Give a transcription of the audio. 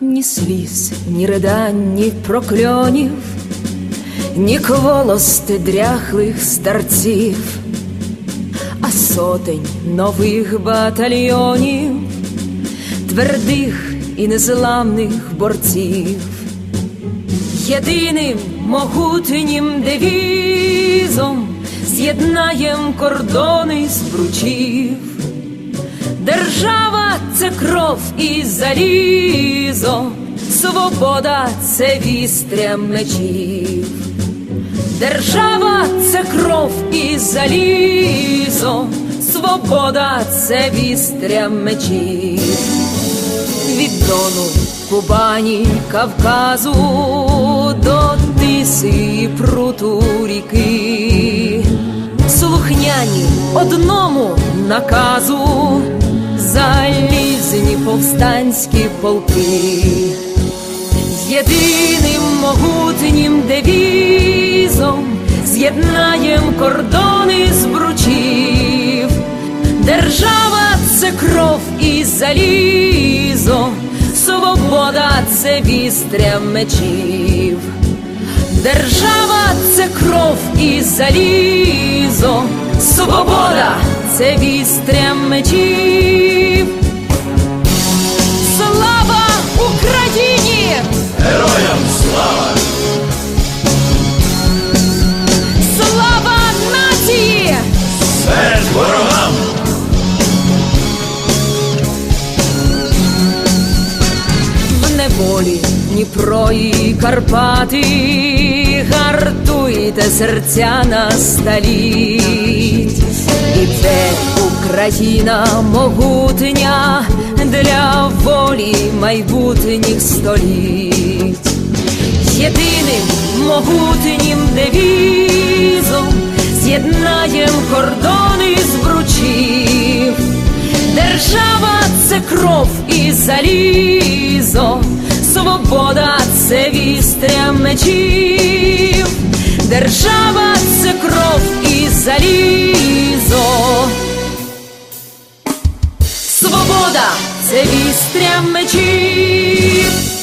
ні сліз, ні ридань, ні прокльонів, ні кволости дряхлих старців, а сотень нових батальйонів, твердих і незламних борців. Єдиним могутнім девізом з'єднаєм кордони збручів. Держава це кров і залізо, свобода це вістря мечів. Держава це кров і залізо, свобода це вістря мечів. Від Дону, Кубані, Кавказу до Тиси і пруту ріки, слухняні одному наказу, залізні повстанські полки, єдиним могутнім девізом з'єднаєм кордони збручів. Держава це кров і залізо, свобода це вістря мечів. Держава це кров і залізо, свобода це вістря мечів. Слава Україні! Героям слава! Слава нації! Смерть ворогам! в неволі Дніпро і Карпати, гартуйте серця на століть, іде Україна могутня для волі майбутніх століть. Єдиним могутнім девізом з'єднаєм кордони збручів. Держава це кров і залізо, свобода це вістря мечів. Держава це кров і залізо. Свобода це вістря мечів.